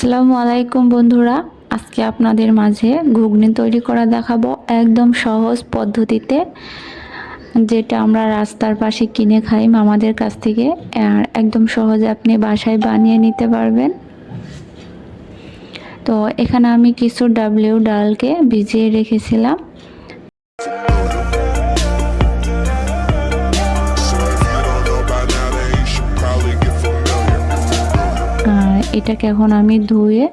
আসসালামু আলাইকুম বন্ধুরা। আজকে আপনাদের মাঝে ঘুগনি তৈরি করা দেখাবো একদম সহজ পদ্ধতিতে, যেটা আমরা রাস্তার পাশে কিনে খাই মামাদের কাছ থেকে। আর একদম সহজে আপনি বাসায় বানিয়ে নিতে পারবেন। তো এখানে আমি কিছু ডাবলিউ ডালকে ভিজিয়ে রেখেছিলাম। এটাকে এখন আমি ধুয়ে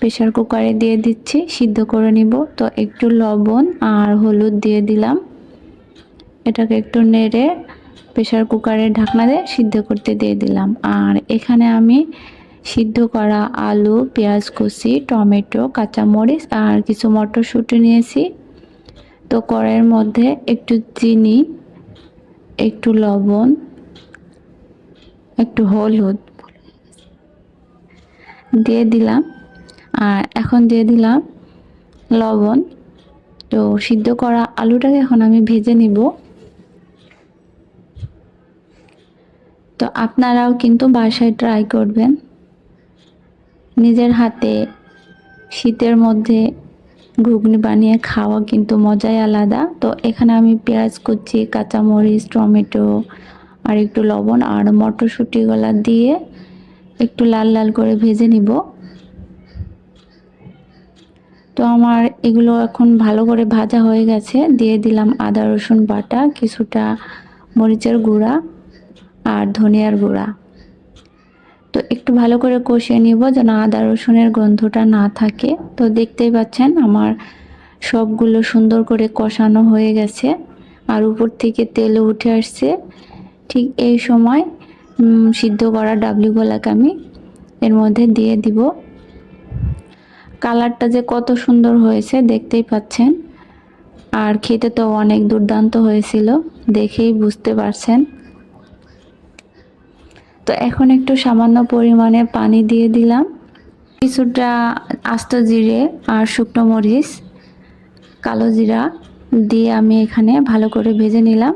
প্রেশার কুকারে দিয়ে দিচ্ছি, সিদ্ধ করে নিব। তো একটু লবণ আর হলুদ দিয়ে দিলাম। এটাকে একটু নেড়ে প্রেশার কুকারের ঢাকনা দিয়ে সিদ্ধ করতে দিয়ে দিলাম। আর এখানে আমি সিদ্ধ করা আলু, পেঁয়াজ কুচি, টমেটো, কাঁচামরিচ আর কিছু মটরশুঁটি নিয়েছি। তো কড়াইয়ের মধ্যে একটু চিনি, একটু লবণ, একটু হলুদ দিয়ে দিলাম। আর এখন দিয়ে দিলাম লবণ। তো সিদ্ধ করা আলুটাকে এখন আমি ভেজে নিব। তো আপনারাও কিন্তু বাসায় ট্রাই করবেন। নিজের হাতে শীতের মধ্যে ঘুগনি বানিয়ে খাওয়া কিন্তু মজাই আলাদা। তো এখানে আমি পেঁয়াজ কুচি, কাঁচামরিচ, টমেটো আর একটু লবণ আর মটরশুঁটিগুলা দিয়ে একটু লাল লাল করে ভেজে নিব। তো আমার এগুলো এখন ভালো করে ভাজা হয়ে গেছে। দিয়ে দিলাম আদা, রসুন বাটা, কিছুটা মরিচের গুঁড়া আর ধনিয়ার গুঁড়া। তো একটু ভালো করে কষিয়ে নিব যেন আদা, রসুনের গন্ধটা না থাকে। তো দেখতেই পাচ্ছেন আমার সবগুলো সুন্দর করে কষানো হয়ে গেছে। আর উপর থেকে তেলে উঠে আসছে। ঠিক এই সময় সিদ্ধ করা ডাবলিগুলোকে আমি এর মধ্যে দিয়ে দিব। কালারটা যে কত সুন্দর হয়েছে, দেখতেই পাচ্ছেন। আর খেতে তো অনেক দুর্দান্ত হয়েছিল, দেখেই বুঝতে পারছেন। তো এখন একটু সামান্য পরিমাণে পানি দিয়ে দিলাম। কিছুটা আস্ত জিরে আর শুকনো মরিচ, কালো জিরা দিয়ে আমি এখানে ভালো করে ভেজে নিলাম।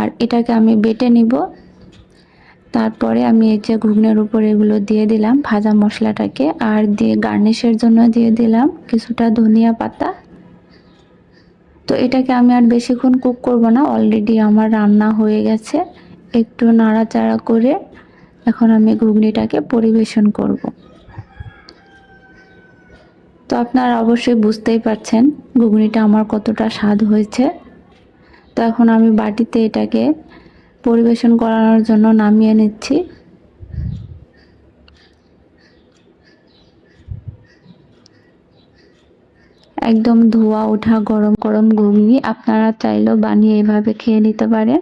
আর এটাকে আমি বেটে নিব। তারপরে আমি এই যে ঘুগনের উপর এগুলো দিয়ে দিলাম, ভাজা মশলাটাকে, আর দিয়ে গার্নিশের জন্য দিয়ে দিলাম কিছুটা ধনিয়া পাতা। তো এটাকে আমি আর বেশিক্ষণ কুক করব না অলরেডি আমার রান্না হয়ে গেছে। একটু নাড়াচাড়া করে এখন আমি ঘুগনিটাকে পরিবেশন করব। তো আপনারা অবশ্যই বুঝতেই পারছেন ঘুগনিটা আমার কতটা স্বাদ হয়েছে। তো এখন আমি বাটিতে এটাকে পরিবেশন করানোর জন্য নামিয়ে নিচ্ছি। একদম ধোয়া ওঠা গরম গরম ঘুগনি আপনারা চাইলেও বানিয়ে এভাবে খেয়ে নিতে পারেন।